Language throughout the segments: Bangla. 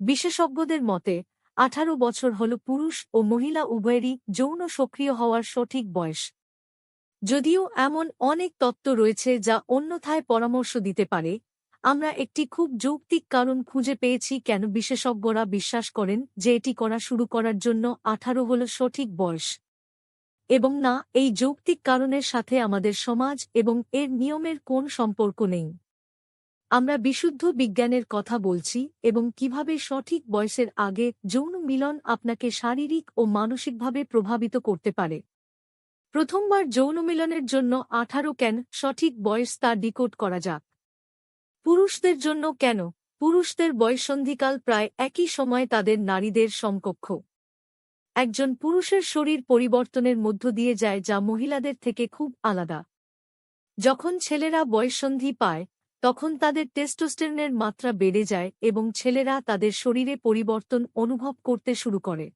বিশেষজ্ঞদের মতে, আঠারো বছর হল পুরুষ ও মহিলা উভয়েরই যৌন সক্রিয় হওয়ার সঠিক বয়স। যদিও এমন অনেক তত্ত্ব রয়েছে যা অন্যথায় পরামর্শ দিতে পারে, আমরা একটি খুব যৌক্তিক কারণ খুঁজে পেয়েছি কেন বিশেষজ্ঞরা বিশ্বাস করেন যে এটি করা শুরু করার জন্য আঠারো হল সঠিক বয়স। এবং না, এই যৌক্তিক কারণের সাথে আমাদের সমাজ এবং এর নিয়মের কোন সম্পর্ক নেই। আমরা বিশুদ্ধ বিজ্ঞানের কথা বলছি এবং কীভাবে সঠিক বয়সের আগে যৌন মিলন আপনাকে শারীরিক ও মানসিকভাবে প্রভাবিত করতে পারে। প্রথমবার যৌন মিলনের জন্য আঠারো কেন সঠিক বয়স তা ডিকোড করা যাক। পুরুষদের জন্য কেন? পুরুষদের বয়সন্ধিকাল প্রায় একই সময় তাদের নারীদের সমকক্ষ। একজন পুরুষের শরীর পরিবর্তনের মধ্য দিয়ে যায় যা মহিলাদের থেকে খুব আলাদা। যখন ছেলেরা বয়সন্ধি পায় তখন তাদের টেস্টোস্টেরনের মাত্রা বেড়ে যায় এবং ছেলেরা তাদের শরীরে পরিবর্তন অনুভব করতে শুরু করে।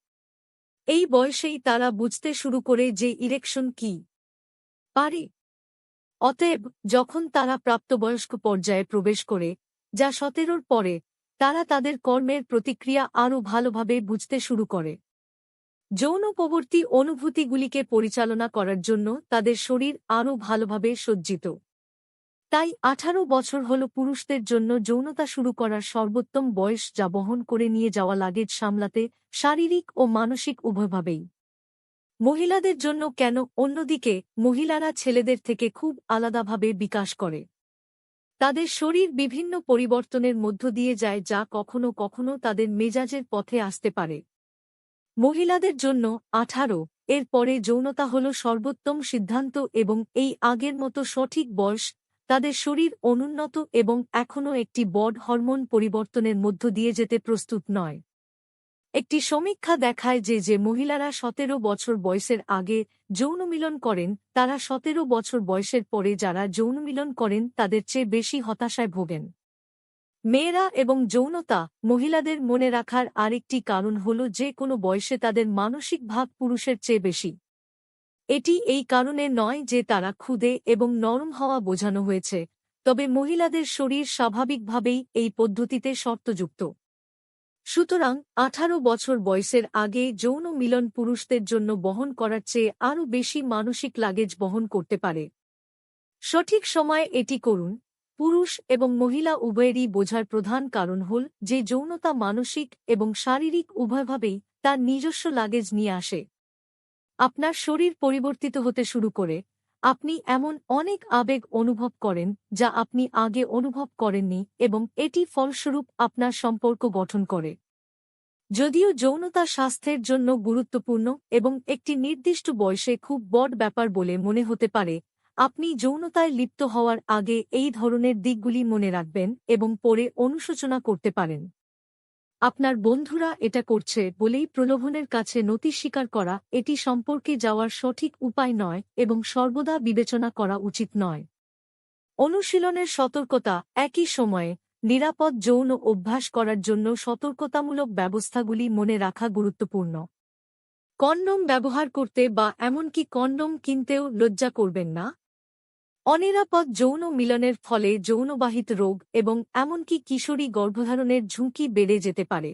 এই বয়সেই তারা বুঝতে শুরু করে যে ইরেকশন কি। পারে। অতএব, যখন তারা প্রাপ্তবয়স্ক পর্যায়ে প্রবেশ করে, যা সতেরোর পরে, তারা তাদের কর্মের প্রতিক্রিয়া আরও ভালোভাবে বুঝতে শুরু করে। যৌন প্রবর্তী অনুভূতিগুলিকে পরিচালনা করার জন্য তাদের শরীর আরও ভালোভাবে সজ্জিত। তাই আঠারো বছর হল পুরুষদের জন্য যৌনতা শুরু করার সর্বোত্তম বয়স যা বহন করে নিয়ে যাওয়া লাগেজ সামলাতে শারীরিক ও মানসিক উভয়ভাবেই। মহিলাদের জন্য কেন? অন্যদিকে, মহিলারা ছেলেদের থেকে খুব আলাদাভাবে বিকাশ করে। তাদের শরীর বিভিন্ন পরিবর্তনের মধ্য দিয়ে যায় যা কখনো কখনো তাদের মেজাজের পথে আসতে পারে। মহিলাদের জন্য আঠারো, এর পরে যৌনতা হল সর্বোত্তম সিদ্ধান্ত এবং এই আগের মতো সঠিক বয়স তাদের শরীর অনুন্নত এবং এখনও একটি বড হরমোন পরিবর্তনের মধ্য দিয়ে যেতে প্রস্তুত নয়। একটি সমীক্ষা দেখায় যে যে মহিলারা সতেরো বছর বয়সের আগে যৌনমিলন করেন, তারা সতেরো বছর বয়সের পরে যারা যৌনমিলন করেন, তাদের চেয়ে বেশি হতাশায় ভোগেন। মেয়েরা এবং যৌনতা মহিলাদের মনে রাখার আরেকটি কারণ হল যে, কোনো বয়সে তাদের মানসিক ভাগ পুরুষের চেয়ে বেশি। এটি এই কারণে নয় যে তারা ক্ষুদে এবং নরম হওয়া বোঝানো হয়েছে, তবে মহিলাদের শরীর স্বাভাবিকভাবেই এই পদ্ধতিতে শর্তযুক্ত। সুতরাং আঠারো বছর বয়সের আগে যৌন মিলন পুরুষদের জন্য বহন করার চেয়ে আরও বেশি মানসিক লাগেজ বহন করতে পারে। সঠিক সময়ে এটি করুন, পুরুষ এবং মহিলা উভয়েরই বোঝার প্রধান কারণ হল যে যৌনতা মানসিক এবং শারীরিক উভয়ভাবেই তার নিজস্ব লাগেজ নিয়ে আসে। আপনার শরীর পরিবর্তিত হতে শুরু করে। আপনি এমন অনেক আবেগ অনুভব করেন, যা আপনি আগে অনুভব করেননি এবং এটি ফলস্বরূপ আপনার সম্পর্ক গঠন করে। যদিও যৌনতা স্বাস্থ্যের জন্য গুরুত্বপূর্ণ এবং একটি নির্দিষ্ট বয়সে খুব বড় ব্যাপার বলে মনে হতে পারে, আপনি যৌনতায় লিপ্ত হওয়ার আগে এই ধরনের দিকগুলি মনে রাখবেন এবং পরে অনুশোচনা করতে পারেন। আপনার বন্ধুরা এটা করছে বলেই প্রলোভনের কাছে নতি স্বীকার করা এটি সম্পর্কে যাওয়ার সঠিক উপায় নয় এবং সর্বদা বিবেচনা করা উচিত নয়। অনুশীলনের সতর্কতা, একই সময়ে নিরাপদ যৌন অভ্যাস করার জন্য সতর্কতামূলক ব্যবস্থাগুলি মনে রাখা গুরুত্বপূর্ণ। কন্ডম ব্যবহার করতে বা এমনকি কন্ডম কিনতেও লজ্জা করবেন না। অনিরাপদ যৌন মিলনের ফলে যৌনবাহিত রোগ এবং এমনকি কিশোরী গর্ভধারণের ঝুঁকি বেড়ে যেতে পারে।